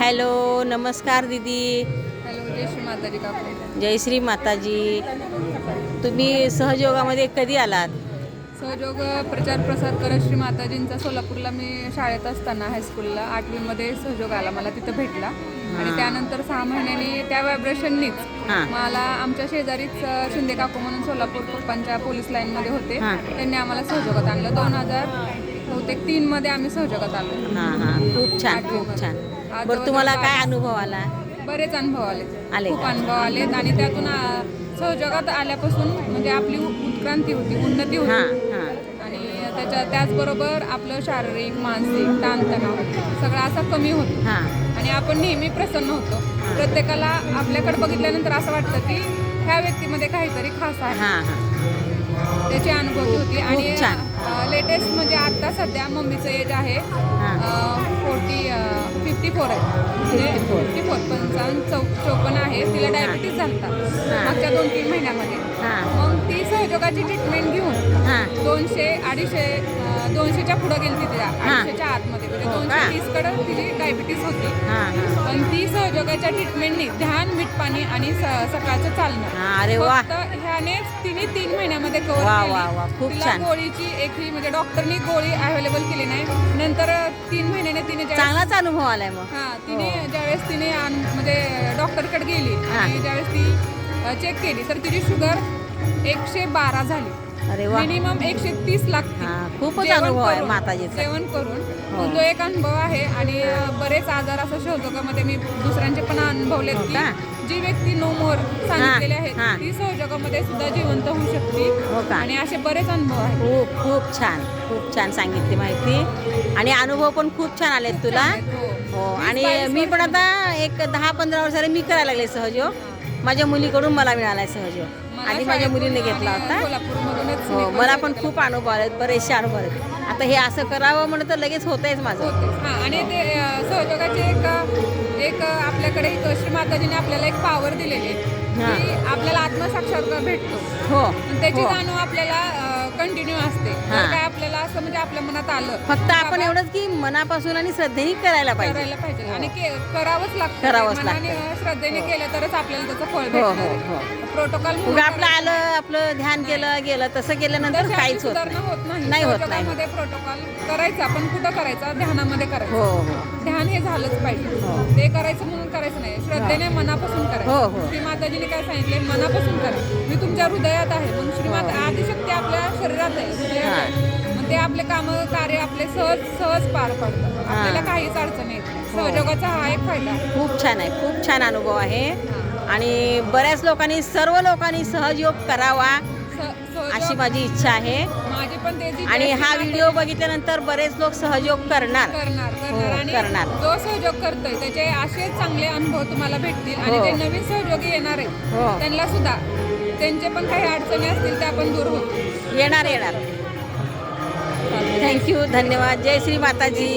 Hello नमस्कार दीदी. Hello जय श्री माताजी काकू. जय श्री माताजी. तुम्ही सहयोगामध्ये कधी आलात? सहयोग प्रचार प्रसार करत श्री माताजींचा सोलापूरला मी शाळेत असताना हायस्कूलला आठवीमध्ये सहयोग आला मला तिथं भेटला. आणि त्यानंतर सहा महिन्यांनी त्या व्हायब्रेशननीच. मला आमच्या शेजारीच शिंदे काकू म्हणून सोलापूर पप्पांच्या पोलीस लाईनमध्ये होते. त्यांनी आम्हाला सहयोगात आणलं. दोन हजार बहुतेक तीनमध्ये आम्ही सहयोगात आलो हां हां. खूप छान खूप छान. बरं तुम्हाला काय अनुभव आला? बरेच अनुभव आले. आले खूप का? अनुभव आलेत आणि त्यातून अ, सहयोगात आल्यापासून म्हणजे आपली उ- उत्क्रांती होती उन्नती होती. हां हां. आणि त्याच्या त्याचबरोबर आपलं शारीरिक मानसिक ताणतणाव सगळं असा कमी होतो. हां. आणि आपण नेहमी प्रसन्न होतो. प्रत्येकाला आपल्याकडे बघितल्यानंतर असं वाटतं की ह्या व्यक्तीमध्ये काहीतरी खास आहे. हां हां. त्याची अनुभूती होती. आणि. लेटेस्ट म्हणजे आता सध्या मम्मीचं एज आहे. फोर्टी फिफ्टी फोर आहे. म्हणजे 54. फिफ्टी फोर पंचावन्न चौ चौपन्न आहे. तिला डायबिटीस झालता. मागच्या दोन तीन महिन्यामध्ये. हां. मग ती सहयोगाची ट्रीटमेंट घेऊन दोनशे अडीचशे दोनशेच्या पुढं गेली तिला. अडीचशेच्या आतमध्ये. म्हणजे हो दोनशे? तीसकडं तिची डायबिटीस होती. पण ती सहयोगाच्या ट्रीटमेंटनी ध्यान मीठ पाणी आणि स- सकाळचं चालणं हां अरे वा फक्त ह्याने तिने तीन महिन्यामध्ये कव्हर वा, केली वा, वा. खूप छान. गोळीची एकही म्हणजे डॉक्टरनी गोळी अवेलेबल केली नाही नंतर तीन महिन्याने तिने ज्या चांगलाच अनुभव आलाय मग हा तिने ज्यावेळेस तिने आन- म्हणजे डॉक्टरकडे गेली हा. आणि ज्यावेळेस ती चेक केली तर तिची शुगर एकशे बारा झाली अरे वा मिनिमम एकशे तीस लागते हा, खूपच जेवण अनुभव आहे करून- माताजीचा. जेवण करून हो. तो एक अनुभव आहे आणि बरेच आजार असं सहयोगामध्ये मी दुसऱ्यांचे पण अनुभवलेत हो की? जी व्यक्ती नो मोर सांगितलेले हा. आहेत ती सहयोगामध्ये सुद्धा जिवंत होऊ हो शकते का? आणि असे बरेच अनुभव आहेत खूप खूप छान खूप छान सांगितली माहिती आणि अनुभव पण खूप छान आलेत तुला हो. हो आणि मी पण आता एक दहा पंधरा वर्षाला मी करायला लागले सहयोग माझ्या मुलीकडून मला मिळालाय सहयोग मला आधी माझ्या मुलीने घेतला आणि होता हो मला पण खूप अनुभव आलेत बरेचसे अनुभव आहेत आता हे असं करावं म्हणलं तर लगेच होतंयच माझं. होतेच हा आणि ते सहयोगाचे एक एक आपल्याकडे एक श्री माताजीने आपल्याला एक पावर दिलेली आहे आपल्याला आत्मसाक्षात्कार भेटतो. हो आणि त्याची हो. जाणीव आपल्याला कंटिन्यू असते. काय असं म्हणजे आपल्या मनात आलं. फक्त आपण एवढंच की मनापासून आणि श्रद्धेने करायला पाहिजे करायला पाहिजे. आणि के- करावंच लागतं. करावंच मनाने लागतं. अ, श्रद्धेने केलं तरच आपल्याला त्याचं फळ हो हो भेटणार हो. प्रोटोकॉल उगा आपलं आलं आपलं ध्यान केलं गेलं तसं केल्यानंतर काहीच होत नाही. होत नाही. नाही होत, नाही. प्रोटोकॉल करायचा पण कुठं करायचा? ध्यानामध्ये करायचा. हो हो. ध्यान हे झालंच पाहिजे. हो. ते करायचं म्हणून करायचं नाही. श्रद्धेने मनापासून हो, करायचं. हो. श्री माताजीने काय सांगितले मनापासून करा मी तुमच्या हृदयात आहे मग श्री माता आदिशक्ती आपल्या शरीरात आहे. हृदयात आहे. ते आपले काम कार्य आपले सहज सहज पार पडतात. आपल्याला काहीच अडचण येत नाही. सहयोगाचा हा एक फायदा. आहे खूप छान आहे. खूप छान अनुभव आहे. आणि बऱ्याच लोकांनी सर्व लोकांनी सहयोग करावा स- सहयोग अशी माझी इच्छा आहे. माझी पण तेच इच्छा आणि आहे, हा व्हिडिओ बघितल्यानंतर बरेच लोक सहयोग करणार. करणार हो, करणार आणि करणार. जो सहयोग करतोय त्याचे असे चांगले अनुभव तुम्हाला भेटतील. आणि हो. ते नवीन सहयोगी येणार आहेत हो. त्यांना सुद्धा त्यांचे पण काही अडचणी असतील त्या पण दूर होतील. येणार येणार. थँक्यू धन्यवाद. जय श्री माताजी.